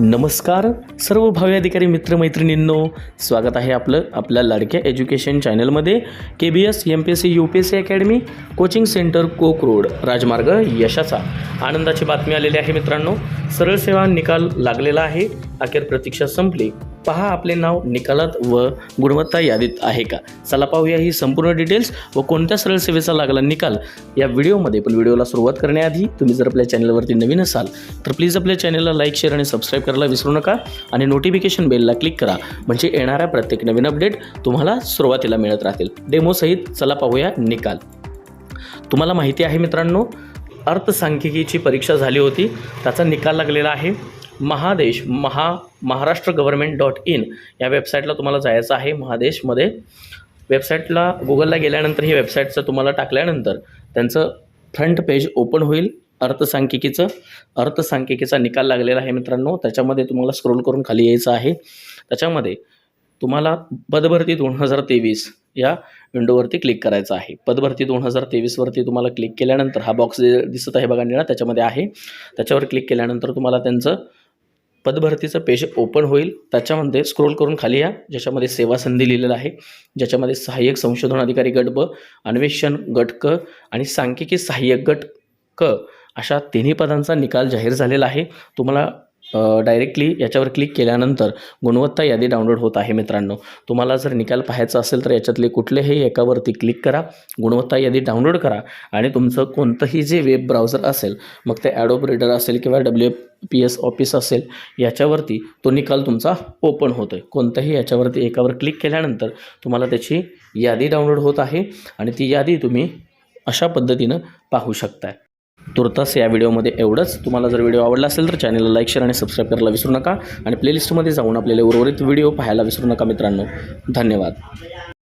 नमस्कार सर्व भावी अधिकारी मित्रमैत्रिणींनो स्वागत आहे आपलं आपल्या लाडक्या एज्युकेशन चॅनलमध्ये K B S M P S C U P S C academy coaching centre कोक रोड राजमार्ग यशाचा. आनंदाची बातमी आलेली आहे मित्रांनो. सरळ सेवा निकाल लागलेला आहे. अखेर प्रतीक्षा संपली. पहा आपले नाव निकालात व गुणवत्ता यादीत आहे का? चला पाहूया ही संपूर्ण डिटेल्स व कोणत्या सरळ सेवेचा लागला निकाल? या व्हिडिओमध्ये पण व्हिडिओला सुरुवात करण्याआधी तुम्ही जर आपल्या चॅनलवरती नवीन असाल तर प्लीज आपल्या चॅनलला लाईक शेअर आणि सबस्क्राईब करायला विसरू नका आणि नोटिफिकेशन बेलला क्लिक करा. म्हणजे येणाऱ्या प्रत्येक नवीन अपडेट तुम्हाला सुरुवातीला मिळत राहतील. डेमोसहित चला पाहूया निकाल. तुम्हाला माहिती आहे मित्रांनो अर्थसांख्यिकीची परीक्षा झाली होती. त्याचा निकाल लागलेला आहे. महादेश महा महाराष्ट्र गव्हर्मेंट डॉट इन या वेबसाईटला तुम्हाला जायचं आहे महादेशमध्ये. वेबसाईटला गुगलला गेल्यानंतर ही वेबसाईटचं तुम्हाला टाकल्यानंतर त्यांचं फ्रंट पेज ओपन होईल अर्थसांख्यिकीचं. अर्थसांख्यिकीचा निकाल लागलेला आहे मित्रांनो त्याच्यामध्ये तुम्हाला स्क्रोल करून खाली यायचं आहे. त्याच्यामध्ये तुम्हाला पदभरती दोन हजार तेवीस या विंडोवरती क्लिक करायचं आहे. पदभरती दोन हजार तेवीसवरती तुम्हाला क्लिक केल्यानंतर हा बॉक्स जे दिसत आहे बघा निळा त्याच्यामध्ये आहे. त्याच्यावर क्लिक केल्यानंतर तुम्हाला त्यांचं पदभरतीचं पेज ओपन होईल. त्याच्यामध्ये स्क्रोल करून खाली या. ज्याच्यामध्ये सेवा संधी लिहिलेलं आहे. ज्याच्यामध्ये सहाय्यक संशोधन अधिकारी गट ब अन्वेषण गट क आणि सांख्यिकी सहाय्यक गट क अशा तिन्ही पदांचा निकाल जाहीर झालेला आहे. तुम्हाला डायरेक्टली याच्यावर क्लिक केल्यानंतर गुणवत्ता यादी डाउनलोड होत आहे मित्रांनो. तुम्हाला जर निकाल पाहायचा असेल तर याच्यातले कुठलेही एकावरती क्लिक करा गुणवत्ता यादी डाउनलोड करा आणि तुमचं कोणतंही जे वेब ब्राउझर असेल मग ते ॲडोब रीडर असेल किंवा डब्ल्यू पी एस ऑफिस असेल याच्यावरती तो निकाल तुमचा ओपन होतो आहे कोणत्याही याच्यावरती एकावर क्लिक केल्यानंतर तुम्हाला त्याची यादी डाउनलोड होत आहे आणि ती यादी तुम्ही अशा पद्धतीनं पाहू शकताय. तुर्तास या व्हिडिओमध्ये एवढंच. तुम्हाला जर व्हिडिओ आवडला असेल तर चॅनलला लाईक शेअर आणि सबस्क्राईब करायला विसरू नका. आणि प्लेलिस्टमध्ये जाऊन आपल्याला उर्वरित व्हिडिओ पाहायला विसरू नका मित्रांनो. धन्यवाद.